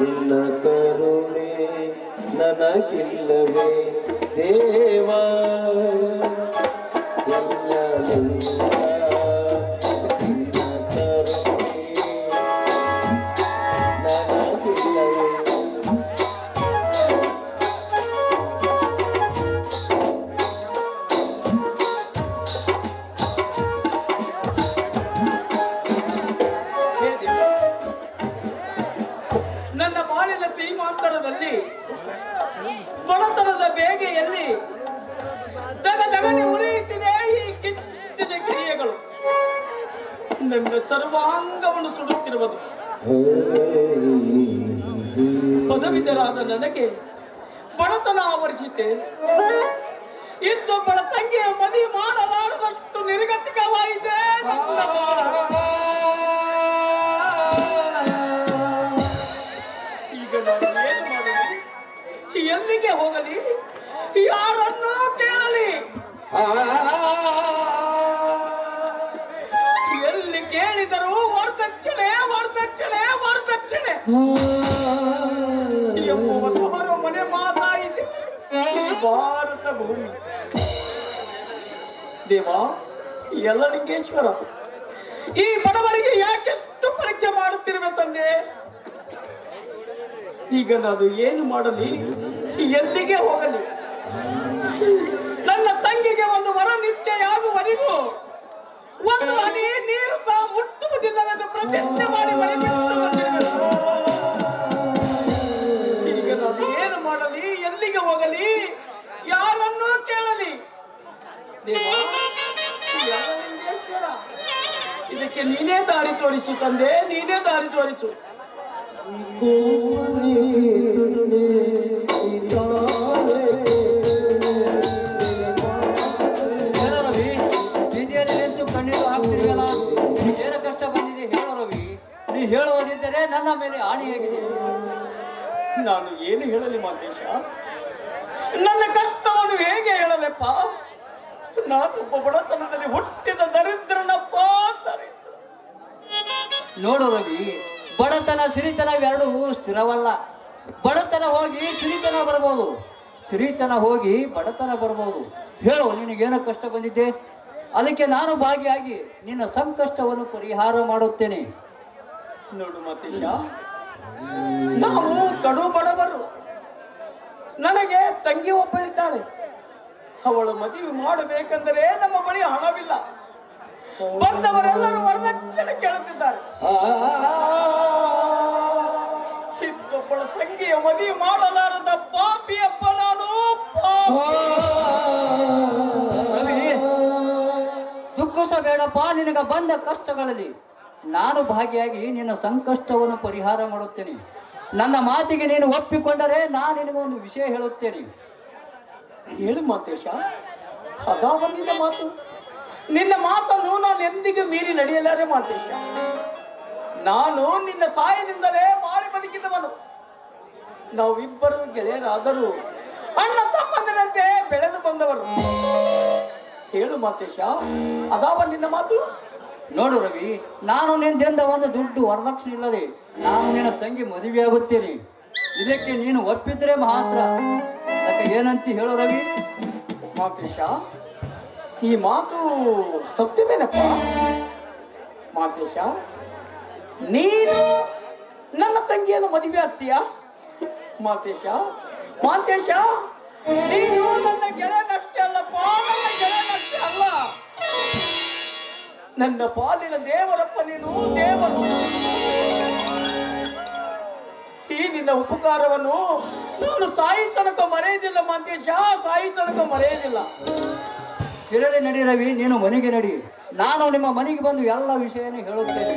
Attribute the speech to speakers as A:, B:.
A: ನಿನ್ನ ಕರುಣೆ ನನಗಿಲ್ಲವೇ ದೇವಾ.
B: ಬಡತನದ ಬೇಗೆಯಲ್ಲಿ ದಗ ತಗನೆ ಉರಿಯುತ್ತಿದೆ ಈ ಕಿಚ್ಚಿನ ಕ್ರಿಯೆಗಳು. ನನ್ನ ಸರ್ವಾಂಗವನ್ನು ಸುಡುತ್ತಿರುವುದು. ಪದವಿಧರಾದ ನನಗೆ ಬಡತನ ಆವರಿಸಿತೆ ಮನೆ ಮಾತಾಯಿತು ಭಾರತ ಭೂಮಿ ದೇವ ಯಲ್ಲಲಿಂಗೇಶ್ವರ ಈ ಬಡವರಿಗೆ ಯಾಕೆಷ್ಟು ಪರೀಕ್ಷೆ ಮಾಡುತ್ತಿರುವೆ ತಂದೆ? ಈಗ ನಾನು ಏನು ಮಾಡಲಿ, ಎಲ್ಲಿಗೆ ಹೋಗಲಿ? ನನ್ನ ತಂಗಿಗೆ ಒಂದು ವರ ನಿಶ್ಚಯ ಆಗುವವರೆಗೂ ಒಂದು ಹನಿ ನೀರು ಸಹ ಮುಟ್ಟುವುದಿಲ್ಲವೆಂದು ಪ್ರತಿಜ್ಞೆ ಮಾಡಿ ದೇವ ಯಲ್ಲಲಿಂಗೇಶ್ವರ, ಇದಕ್ಕೆ ನೀನೇ ದಾರಿ ತೋರಿಸು ತಂದೆ ನೀನೇ ದಾರಿ ತೋರಿಸು.
C: ಕಣ್ಣೀರು ಹಾಕ್ತಿರ್ವಲ್ಲ ಏನು ಕಷ್ಟ ಬಂದಿದೆ ಹೇಳೋ ರವಿ. ನೀ ಹೇಳುವುದಿದ್ದರೆ ನನ್ನ ಮೇಲೆ ಆಣಿ ಹೇಗಿದೆ.
B: ನಾನು ಏನು ಹೇಳಲಿ ಮಾತೇಶ? ನನ್ನ ಕಷ್ಟವನ್ನು ಹೇಗೆ ಹೇಳಲೆಪ್ಪ? ನಾನು ಒಬ್ಬ ಬಡತನದಲ್ಲಿ ಹುಟ್ಟಿದ ದರಿದ್ರನಪ್ಪ ದರಿದ್ರ
C: ನೋಡು ರವಿ ಬಡತನ ಸಿರಿತನ ಇವೆರಡೂ ಸ್ಥಿರವಲ್ಲ. ಬಡತನ ಹೋಗಿ ಸಿರಿತನ ಬರ್ಬೋದು. ಸಿರಿತನ ಹೋಗಿ ಬಡತನ ಬರ್ಬೋದು. ಹೇಳು ನಿನಗೇನು ಕಷ್ಟ ಬಂದಿದ್ದೆ? ಅದಕ್ಕೆ ನಾನು ಭಾಗಿಯಾಗಿ ನಿನ್ನ ಸಂಕಷ್ಟವನ್ನು ಪರಿಹಾರ ಮಾಡುತ್ತೇನೆ.
B: ನೋಡು ಮತೀಶ ನಾವು ಕಡು ಬಡವರು. ನನಗೆ ತಂಗಿ ಒಬ್ಬಳಿದ್ದಾಳೆ. ಅವಳು ಮದುವೆ ಮಾಡಬೇಕೆಂದರೆ ನಮ್ಮ ಬಳಿ ಹಣವಿಲ್ಲ. ಬಂದವರೆಲ್ಲರೂ ವರದಕ್ಷಿಣೆ ಕೇಳುತ್ತಿದ್ದಾರೆ. ಇತ್ತೊಬ್ಬಳ ತಂಗಿಯ ಮದುವೆ ಮಾಡಲಾರದ ಪಾಪಿಯಪ್ಪ ನಾನು
C: ದುಃಖಿಸಬೇಡಪ್ಪ ನಿನಗ ಬಂದ ಕಷ್ಟಗಳಲ್ಲಿ. ನಾನು ಭಾಗಿಯಾಗಿ ನಿನ್ನ ಸಂಕಷ್ಟವನ್ನು ಪರಿಹಾರ ಮಾಡುತ್ತೇನೆ. ನನ್ನ ಮಾತಿಗೆ ನೀನು ಒಪ್ಪಿಕೊಂಡರೆ ನಾನು ನಿನಗೊಂದು ವಿಷಯ ಹೇಳುತ್ತೇನೆ.
B: ಹೇಳು ಮಾತೇಶ. ಅದಾವ ನಿನ್ನ ಮಾತು. ನಿನ್ನ ಮಾತನ್ನು ನಾನು ಎಂದಿಗೂ ಮೀರಿ ನಡೆಯಲಾರೆ ಮಾತೇಶ. ನಾನು ನಿನ್ನ ಸಹಾಯದಿಂದಲೇ ಬಾಳಿ ಬದುಕಿದವನು. ನಾವಿಬ್ಬರು ಗೆಳೆಯರಾದರೂ ಅಣ್ಣ ತಮ್ಮಂದಿನಂತೆ ಬೆಳೆದು ಬಂದವರು ಹೇಳು ಮಾತೇಶ. ಅದಾವ ನಿನ್ನ ಮಾತು?
C: ನೋಡು ರವಿ, ನಾನು ನಿನ್ನಿಂದ ಒಂದು ದುಡ್ಡು ವರದಕ್ಷಿಣೆ ಇಲ್ಲದೆ ನಾನು ನಿನ್ನ ತಂಗಿ ಮದುವೆಯಾಗುತ್ತೇನೆ. ಇದಕ್ಕೆ ನೀನು ಒಪ್ಪಿದ್ರೆ ಮಾತ್ರ. ಏನಂತ ಹೇಳು ರವಿ.
B: ಮಾತೇಶ ಈ ಮಾತು ಸತ್ಯವೇನಪ್ಪ ಮಾತೇಶ ನೀನು ನನ್ನ ತಂಗಿಯನ್ನು ಮದುವೆ ಆಗ್ತೀಯಾ? ಮಾತೇಶ ಮಾತೇಶ ನೀನು ನನ್ನ ಗೆಳೆಯನಷ್ಟೇ ಅಲ್ಲಪ್ಪ, ನನ್ನ ಗೆಳೆಯನಷ್ಟೇ ಅಲ್ಲ. ನನ್ನ ಪಾಲಿನ ದೇವರಪ್ಪ ನೀನು, ದೇವರು. ನಿನ್ನ ಉಪಕಾರವನ್ನು ನಾನು ಸಾಯಿ ತನಕ ಮರೆಯುವುದಿಲ್ಲ ಮಂತೇಶ ಸಾಯಿ ತನಕ ಮರೆಯುವುದಿಲ್ಲ.
C: ಇರಲಿ ನಡಿ ರವಿ, ನೀನು ಮನೆಗೆ ನಡಿ. ನಾನು ನಿಮ್ಮ ಮನೆಗೆ ಬಂದು ಎಲ್ಲ ವಿಷಯನೂ ಹೇಳುತ್ತೇನೆ.